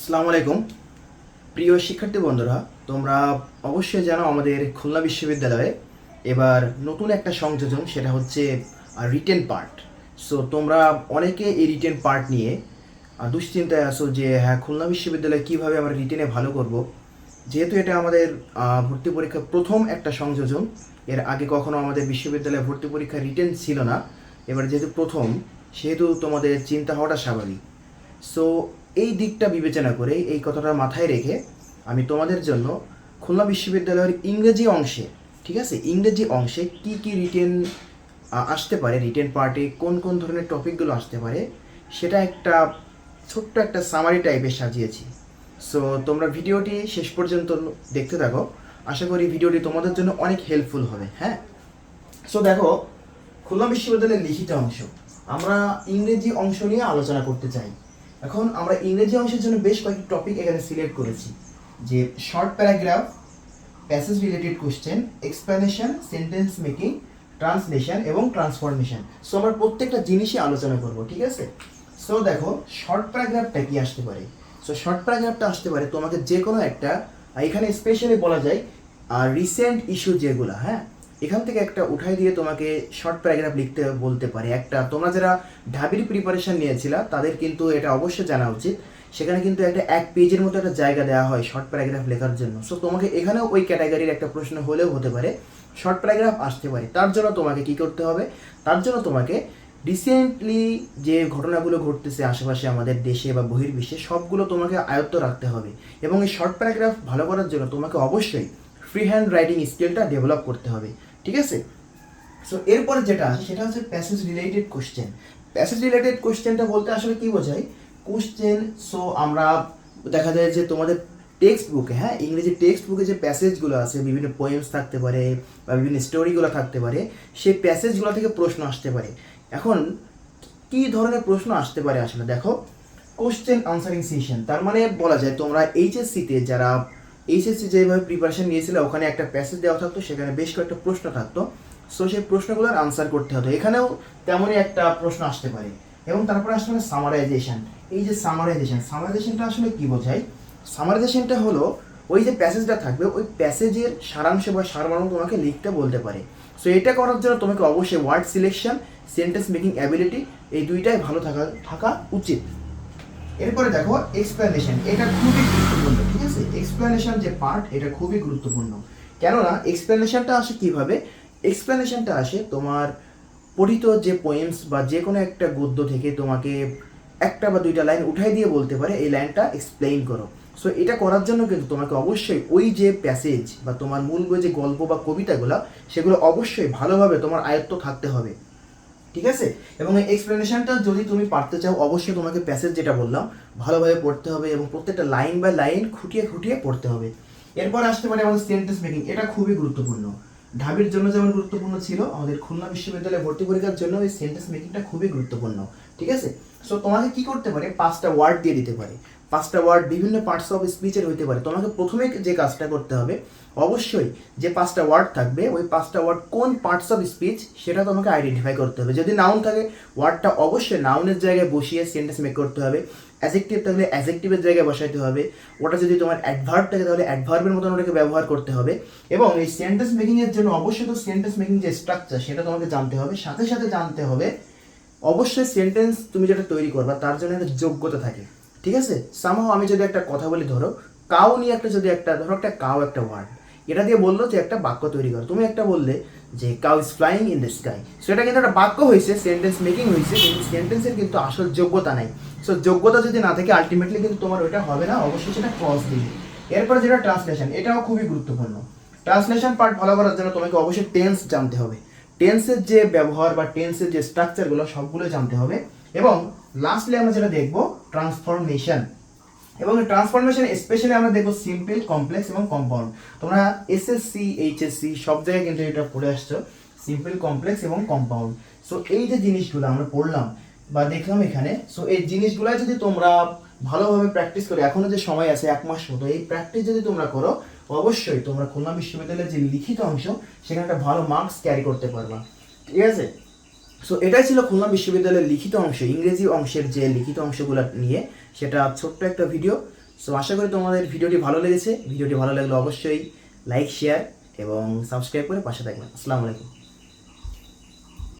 আসসালামু আলাইকুম। প্রিয় শিক্ষার্থী বন্ধুরা, তোমরা অবশ্যই জানো আমাদের খুলনা বিশ্ববিদ্যালয়ে এবার নতুন একটা সংযোজন, সেটা হচ্ছে রিটেন পার্ট সো তোমরা অনেকে এই রিটেন পার্ট নিয়ে দুশ্চিন্তায় আসো যে হ্যাঁ খুলনা বিশ্ববিদ্যালয়ে কীভাবে আমরা রিটেনে ভালো করব? যেহেতু এটা আমাদের ভর্তি পরীক্ষার প্রথম একটা সংযোজন, এর আগে কখনো আমাদের বিশ্ববিদ্যালয়ে ভর্তি পরীক্ষা রিটেন ছিল না। এবার যেহেতু প্রথম, সেহেতু তোমাদের চিন্তা হওয়াটা স্বাভাবিক। সো এই দিকটা বিবেচনা করে, এই কথাটা মাথায় রেখে আমি তোমাদের জন্য খুলনা বিশ্ববিদ্যালয়ের ইংরেজি অংশে, ঠিক আছে? ইংরেজি অংশে কি কি রিটেন আসতে পারে রিটেন পার্টে কোন কোন ধরনের টপিকগুলো আসতে পারে, সেটা একটা ছোট্ট একটা সামারি টাইপের সাজিয়েছি। সো তোমরা ভিডিওটি শেষ পর্যন্ত দেখতে থাকো। আশা করি ভিডিওটি তোমাদের জন্য অনেক হেল্পফুল হবে হ্যাঁ? সো দেখো, খুলনা বিশ্ববিদ্যালয়ের লিখিত অংশ। আমরা ইংরেজি অংশ নিয়ে আলোচনা করতে চাই। এখন আমরা ইংরেজি অংশের জন্য বেশ কয়েকটি টপিক এখানে সিলেক্ট করেছি। যে short paragraph passage related question explanation sentence making translation এবং ট্রান্সফরমেশন সো আমরা প্রত্যেকটা জিনিসই আলোচনা করব, ঠিক আছে? সো দেখো শর্ট প্যারাগ্রাফটা কি আসতে পারে? সো শর্ট প্যারাগ্রাফটা আসতে পারে তোমাকে যে কোনো একটা এখানে স্পেশালি বলা যায় রিসেন্ট ইস্যু যেগুলো হ্যাঁ? এখান থেকে একটা উঠাই দিয়ে তোমাকে শর্ট প্যারাগ্রাফ লিখতে বলতে পারে। একটা, তোমরা যারা ঢাবির প্রিপারেশন নিয়েছিলা, তাদের কিন্তু এটা অবশ্যই জানা উচিত। সেখানে কিন্তু একটা এক পেজের মতো একটা জায়গা দেওয়া হয় শর্ট প্যারাগ্রাফ লেখার জন্য। সো তোমাকে এখানেও ওই ক্যাটাগরির একটা প্রশ্ন হলেও হতে পারে। শর্ট প্যারাগ্রাফ আসতে পারে। তার জন্য তোমাকে কি করতে হবে? তার জন্য তোমাকে রিসেন্টলি যে ঘটনাগুলো ঘটতেছে আশেপাশে আমাদের দেশে বা বহির্বিশ্বে, সবগুলো তোমাকে আয়ত্ত রাখতে হবে। এবং এই শর্ট প্যারাগ্রাফ ভালো করার জন্য তোমাকে অবশ্যই ফ্রি হ্যান্ড রাইটিং স্কিলটা ডেভেলপ করতে হবে, ঠিক আছে? সো এরপরে যেটা আছে, সেটা হচ্ছে passage related question passage related কোশ্চেনটা বলতে আসলে কি বোঝায়? কোশ্চেন সো আমরা দেখা যায় যে তোমাদের টেক্সট বুকে হ্যাঁ ইংরেজি টেক্সট বুকে যে প্যাসেজগুলো আছে, বিভিন্ন পোয়েমস থাকতে পারে বা বিভিন্ন স্টোরিগুলো থাকতে পারে, সেই প্যাসেজগুলো থেকে প্রশ্ন আসতে পারে। এখন, কি ধরনের প্রশ্ন আসতে পারে আসলে? দেখো কোশ্চেন আনসারিং সেশন তার মানে বলা যায় তোমরা এইচএসসিতে যারা এইচএসসি যেভাবে প্রিপারেশন নিয়েছিলে, ওখানে একটা প্যাসেজ দেওয়া থাকতো, সেখানে বেশ কয়েকটা প্রশ্ন থাকতো। সো সেই প্রশ্নগুলোর আনসার করতে হতো। এখানেও তেমনই একটা প্রশ্ন আসতে পারে। এবং তারপরে পারে সামারাইজেশন এই যে সামারাইজেশন সামারাইজেশনটা আসলে কি বোঝায়? সামারাইজেশনটা হলো, ওই যে প্যাসেজটা থাকবে, ওই প্যাসেজের সারাংশ বা সারমর্ম তোমাকে লিখতে বলতে পারে। সো এটা করার জন্য তোমাকে অবশ্যই word selection sentence making ability এই দুইটাই ভালো থাকা থাকা উচিত। এরপরে দেখো এক্সপ্লেনেশন এটা খুবই গুরুত্বপূর্ণ, ঠিক আছে? এক্সপ্লেনেশন যে পার্ট এটা খুবই গুরুত্বপূর্ণ। কেননা এক্সপ্লেনেশনটা আসে কীভাবে? এক্সপ্লেনেশনটা আসে তোমার পঠিত যে পোয়েমস বা যে কোনো একটা গদ্য থেকে তোমাকে একটা বা দুইটা লাইন উঠাই দিয়ে বলতে পারে, এই লাইনটা এক্সপ্লেইন করো। সো এটা করার জন্য কিন্তু তোমাকে অবশ্যই ওই যে প্যাসেজ বা তোমার মূল যে গল্প বা কবিতাগুলো, সেগুলো অবশ্যই ভালোভাবে তোমার আয়ত্ত থাকতে হবে। ঠিক আছে? এবং এই এক্সপ্লেনেশনটা যদি তুমি পারতে চাও, অবশ্যই তোমাকে প্যাসেজ যেটা বললাম, ভালোভাবে পড়তে হবে এবং প্রত্যেকটা লাইন বাই লাইন খুঁটিয়ে খুঁটিয়ে পড়তে হবে। এরপর আসতে পারে আমাদের সেন্টেন্স মেকিং এটা খুবই গুরুত্বপূর্ণ। ঢাবির জন্য যেমন গুরুত্বপূর্ণ ছিল, আমাদের খুলনা বিশ্ববিদ্যালয়ে ভর্তি পরীক্ষার জন্য এই সেন্টেন্স মেকিংটা খুবই গুরুত্বপূর্ণ। ঠিক আছে? সো তোমাকে কি করতে পারে? পাঁচটা ওয়ার্ড দিয়ে দিতে পারে। পাঁচটা ওয়ার্ড বিভিন্ন পার্টস অফ স্পিচের হইতে পারে। তোমাকে প্রথমে যে কাজটা করতে হবে, অবশ্যই যে পাঁচটা ওয়ার্ড থাকবে, ওই পাঁচটা ওয়ার্ড কোন পার্টস অফ স্পিচ সেটা তোমাকে আইডেন্টিফাই করতে হবে। যদি নাউন থাকে ওয়ার্ডটা অবশ্যই নাউনের জায়গায় বসিয়ে সেন্টেন্স মেক করতে হবে। অ্যাজেক্টিভ থাকলে অ্যাজেক্টিভের জায়গায় বসাইতে হবে। ওটা যদি তোমার অ্যাডভার্ব থাকে, তাহলে অ্যাডভার্বের মতন ওটাকে ব্যবহার করতে হবে। এবং এই সেন্টেন্স মেকিংয়ের জন্য অবশ্যই তো সেন্টেন্স মেকিং যে স্ট্রাকচার সেটা তোমাকে জানতে হবে। সাথে সাথে জানতে হবে অবশ্যই সেন্টেন্স তুমি যেটা তৈরি করবা, তার জন্য একটা যোগ্যতা থাকে। ঠিক আছে? সামহাও আমি যদি একটা কথা বলি, ধরো কাউ নিয়ে একটা যদি একটা, ধরো একটা কাউ একটা ওয়ার্ড এটা দিয়ে বলল যে একটা বাক্য তৈরি করো। তুমি একটা বললে যে cow is flying in the sky সেটা কিন্তু একটা বাক্য হয়েছে সেন্টেন্স মেকিং হয়েছে কিন্তু সেন্টেন্সের কিন্তু আসল যোগ্যতা নাই। সো যোগ্যতা যদি না থাকে আলটিমেটলি কিন্তু তোমার ওইটা হবে না, অবশ্যই সেটা ক্রস দিবে। এরপরে যেটা ট্রান্সলেশন এটাও খুবই গুরুত্বপূর্ণ। ট্রান্সলেশন পার্ট ভালো করার জন্য তোমাকে অবশ্যই টেন্স জানতে হবে। টেন্সের যে ব্যবহার বা টেন্সের যে স্ট্রাকচারগুলো সবগুলো জানতে হবে। এবং লাস্টলি আমরা যেটা দেখব ট্রান্সফরমেশন এবং ট্রান্সফরমেশন স্পেশালি আমরা দেখব সিম্পল কমপ্লেক্স এবং কম্পাউন্ড তোমরা এসএসসি এইচএসসি সব জায়গায় কিন্তু এটা পড়ে আসছো। সিম্পল কমপ্লেক্স এবং কম্পাউন্ড সো এই যে জিনিসগুলো আমরা পড়লাম বা দেখলাম এখানে সো এই জিনিসগুলো যদি তোমরা ভালোভাবে প্র্যাকটিস করো, এখনও যে সময় আছে এক মাস মতো, এই প্র্যাকটিস যদি তোমরা করো অবশ্যই তোমরা খুলনা বিশ্ববিদ্যালয়ের যে লিখিত অংশ, সেখানে একটা ভালো মার্কস ক্যারি করতে পারবা। ঠিক আছে? সো এটাই ছিল খুলনা বিশ্ববিদ্যালয়ের লিখিত অংশ, ইংরেজি অংশের যে লিখিত অংশগুলো নিয়ে। সেটা ছোট্ট একটা ভিডিও সো আশা করি তোমাদের ভিডিওটি ভালো লেগেছে। ভিডিওটি ভালো লাগলে অবশ্যই লাইক শেয়ার এবং সাবস্ক্রাইব করে পাশে থাকবেন। আসসালামু আলাইকুম।